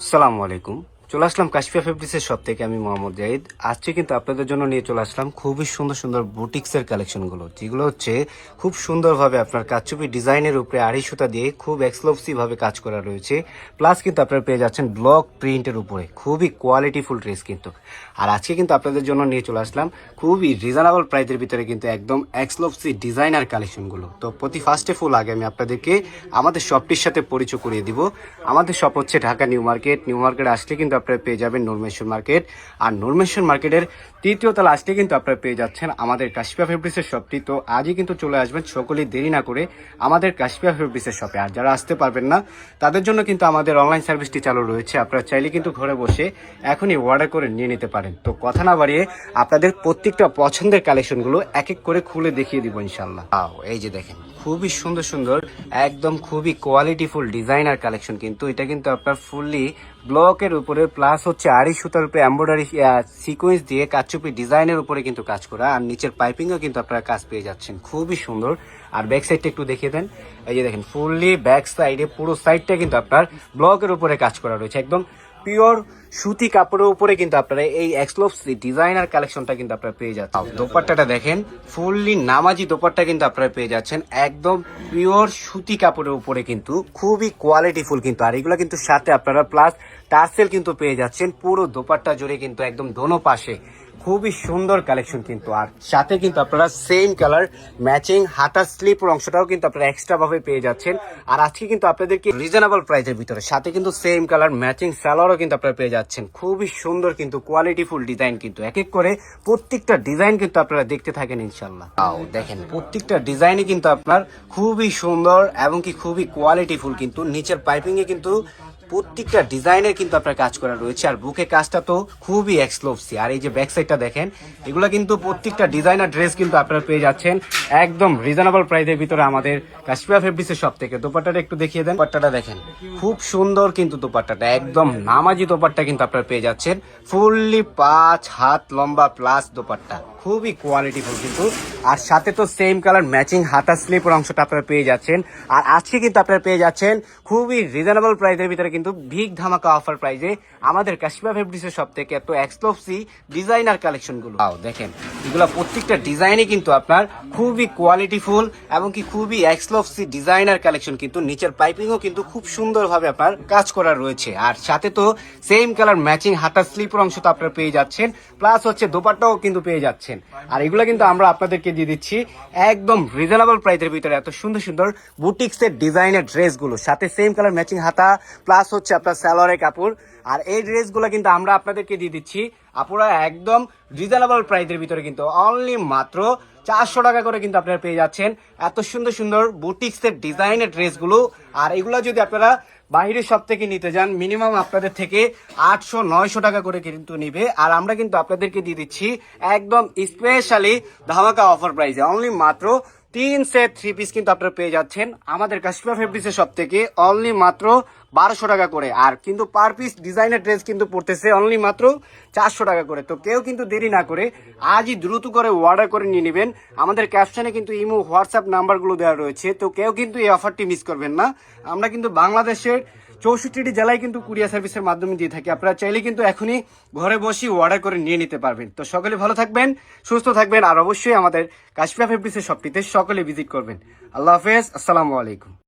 সালামু আলাইকুম। চলে আসলাম কাশফিয়া ফেব্রিক্সের শপ থেকে আমি মোহাম্মদ জাহিদ। আজকে কিন্তু আপনাদের জন্য নিয়ে চলে আসলাম খুবই সুন্দর সুন্দর বুটিক্সের কালেকশনগুলো যেগুলো হচ্ছে খুব সুন্দরভাবে আপনার কাচুপি ডিজাইনের উপরে আড়ি সুতা দিয়ে খুব এক্সক্লুসিভ ভাবে কাজ করা রয়েছে। প্লাস কিন্তু আপনারা পেয়ে যাচ্ছেন ব্লক প্রিন্টের উপরে, খুবই কোয়ালিটিফুল ড্রেস কিন্তু। আর আজকে কিন্তু আপনাদের জন্য নিয়ে চলে আসলাম খুবই রিজনেবল প্রাইসের ভিতরে কিন্তু একদম এক্সক্লুসিভ ডিজাইনার কালেকশনগুলো তো প্রতি ফার্স্টে ফুল আগে আমি আপনাদেরকে আমাদের শপটির সাথে পরিচয় করিয়ে দিব। আমাদের শপ হচ্ছে Dhaka new market. New market আসলে কিন্তু আপনারা পেয়ে যাবেন নুরমেশ্বর মার্কেট। আর নুরমেশ্বর মার্কেটের তৃতীয় তলা আসলে কিন্তু আপনারা পেয়ে যাচ্ছেন আমাদের কাশপিয়া ফেব্রিক্সের শপটি। তো আজই কিন্তু চলে আসবেন সকলেই দেরি না করে আমাদের কাশপিয়া ফেব্রিক্সের শপে। আর যারা আসতে পারবেন না, তাদের জন্য কিন্তু আমাদের অনলাইন সার্ভিসটি চালু রয়েছে। আপনারা চাইলে কিন্তু ঘরে বসে এখনই অর্ডার করে নিয়ে নিতে পারেন। তো কথা না বাড়িয়ে আপনাদের প্রত্যেকটা পছন্দের কালেকশনগুলো এক এক করে খুলে দেখিয়ে দিব ইনশাল্লাহ এই যে দেখেন, খুবই সুন্দর সুন্দর, একদম খুবই কোয়ালিটিফুল ডিজাইনার কালেকশন কিন্তু। এটা কিন্তু আপনার ফুললি ব্লকের উপরে প্লাস হচ্ছে আড়ি সুতার উপরে এম্ব্রয়ডারি সিকোয়েন্স দিয়ে কাচুপি ডিজাইনের উপরে কিন্তু কাজ করা। আর নিচের পাইপিংও কিন্তু আপনারা কাজ পেয়ে যাচ্ছেন। খুবই সুন্দর। আর ব্যাক সাইডটা একটু দেখিয়ে দেন। এই যে দেখেন ফুললি ব্যাক সাইডে পুরো সাইডটা কিন্তু আপনার ব্লকের উপরে কাজ করা রয়েছে। একদম পিওর সুতি কাপড়ের উপরে কিন্তু আপনারা এই এক্সক্লুসিভ ডিজাইনার কালেকশনটা কিন্তু আপনারা পেয়ে যাচ্ছেন। দোপাট্টাটা দেখেন ফুললি নামাজি দোপাট্টা কিন্তু আপনারা পেয়ে যাচ্ছেন। একদম পিওর সুতি কাপড়ের উপরে কিন্তু, খুবই কোয়ালিটিফুল কিন্তু। আর এগুলো কিন্তু সাথে আপনারা প্লাস টার্সেল কিন্তু পেয়ে যাচ্ছেন। পুরো দোপাট্টা জুড়ে কিন্তু একদম দোনো পাশে খুবই সুন্দর কালেকশন কিন্তু আর। সাথে কিন্তু আপনারা সেম কালার ম্যাচিং হাতার স্লিপর অংশটাও কিন্তু আপনারা এক্সট্রা ভাবে পেয়ে যাচ্ছেন। আর আজকে কিন্তু আপনাদেরকে রিজনেবল প্রাইসের ভিতরে সাথে কিন্তু সেম কালার ম্যাচিং স্যালোয়ারও কিন্তু আপনারা পেয়ে যাচ্ছেন। খুবই সুন্দর কিন্তু কোয়ালিটিফুল ডিজাইন কিন্তু। এক এক করে প্রত্যেকটা ডিজাইন কিন্তু আপনারা দেখতে থাকেন ইনশাল্লাহ তাও দেখেন প্রত্যেকটা ডিজাইনই কিন্তু আপনার খুবই সুন্দর এবং কি খুবই কোয়ালিটিফুল কিন্তু। নিচের পাইপিং এ কিন্তু প্রত্যেকটা ডিজাইনের কিন্তু আপনার কাজ করা রয়েছে, আর বুকে কাজটা তো খুবই এক্সক্লুসি আর এই যে ব্যাক সাইডটা দেখেন, এগুলো কিন্তু প্রত্যেকটা ডিজাইনার ড্রেস কিন্তু আপনারা পেয়ে যাচ্ছেন একদম রিজনেবল প্রাইসের ভিতরে আমাদের কাশ্মীর ফেব্রিক্সের সব থেকে দোপাট্টাটা একটু দেখিয়ে দেন। দোপাট্টাটা দেখেন, খুব সুন্দর কিন্তু দোপাট্টাটা, একদম নামাজি দোপাট্টা কিন্তু আপনারা পেয়ে যাচ্ছেন। ফুললি পাঁচ হাত লম্বা প্লাস দোপাট্টা, খুবই কোয়ালিটিফুল কিন্তু। আর সাথে তো সেম কালার ম্যাচিং হাতা স্লিপের অংশটা আপনারা পেয়ে যাচ্ছেন। আর আজকে কিন্তু আপনারা পেয়ে যাচ্ছেন খুবই রিজনেবল প্রাইসের ভিতরে কিন্তু বিগ ধামাকা অফার প্রাইসে আমাদের কাশ্মীর ফেব্রিক্সের সব থেকে এত এক্সক্লুসিভ ডিজাইনার কালেকশনগুলো আও দেখেন, এগুলো প্রত্যেকটা ডিজাইনই কিন্তু আপনার খুবই কোয়ালিটিফুল এবং কি খুবই এক্সক্লুসিভ ডিজাইনার কালেকশন কিন্তু নিচের পাইপিংও কিন্তু খুব সুন্দরভাবে আপনার কাজ করা রয়েছে। আর সাথে তো সেম কালার ম্যাচিং হাতার স্লিপের অংশ তো আপনারা পেয়ে যাচ্ছেন প্লাস হচ্ছে দোপাট্টাও কিন্তু পেয়ে যাচ্ছেন। আর এগুলো কিন্তু আমরা আপনাদেরকে দিয়ে দিচ্ছি একদম রিজনেবল প্রাইসের ভিতরে এত সুন্দর সুন্দর বুটিক্সের ডিজাইনের ড্রেসগুলো সাথে সেম কালার ম্যাচিং হাতা প্লাস হচ্ছে আপনার স্যালোয়ারের কাপড়। আর এই ড্রেসগুলো কিন্তু আমরা আপনাদেরকে দিয়ে দিচ্ছি। আপনারা একদম রিজনেবল প্রাইসের ভিতরে কিন্তু অনলি মাত্র চারশো টাকা করে কিন্তু আপনারা পেয়ে যাচ্ছেন। এত সুন্দর সুন্দর বুটিক্সের ডিজাইনের ড্রেসগুলো আর এগুলো যদি আপনারা বাইরের সব থেকে নিতে যান মিনিমাম আপনাদের থেকে আটশো, নয়শো টাকা করে কিন্তু নিবে। আর আমরা কিন্তু আপনাদেরকে দিয়ে দিচ্ছি একদম স্পেশালি ধামাকা অফার প্রাইসে অনলি মাত্র তিন সেট থ্রি পিস কিন্তু আপনারা পেয়ে যাচ্ছেন। আমাদের কাশ্মীর ফেব্রিক্সের সব থেকে অনলি মাত্র বারোশো টাকা করে। আর কিন্তু পার পিস ডিজাইনের ড্রেস কিন্তু পড়তেছে অনলি মাত্র চারশো টাকা করে। তো কেউ কিন্তু দেরি না করে আজই দ্রুত করে অর্ডার করে নিয়ে নেবেন। আমাদের ক্যাপশনে কিন্তু ইমো, হোয়াটসঅ্যাপ নাম্বারগুলো দেওয়া রয়েছে। তো কেউ কিন্তু এই অফারটি মিস করবেন না। আমরা কিন্তু বাংলাদেশের চৌষট্টিটি জেলায় কিন্তু কুরিয়ার সার্ভিসের মাধ্যমে দিয়ে থাকি। আপনারা চাইলে কিন্তু এখনই ঘরে বসে অর্ডার করে নিয়ে নিতে পারবেন। তো সকলে ভালো থাকবেন, সুস্থ থাকবেন, আর অবশ্যই আমাদের কাশ্মীর ফেব্রিক্সের সবটিতে সকলে ভিজিট করবেন। আল্লাহ হাফেজ, আসসালামু আলাইকুম।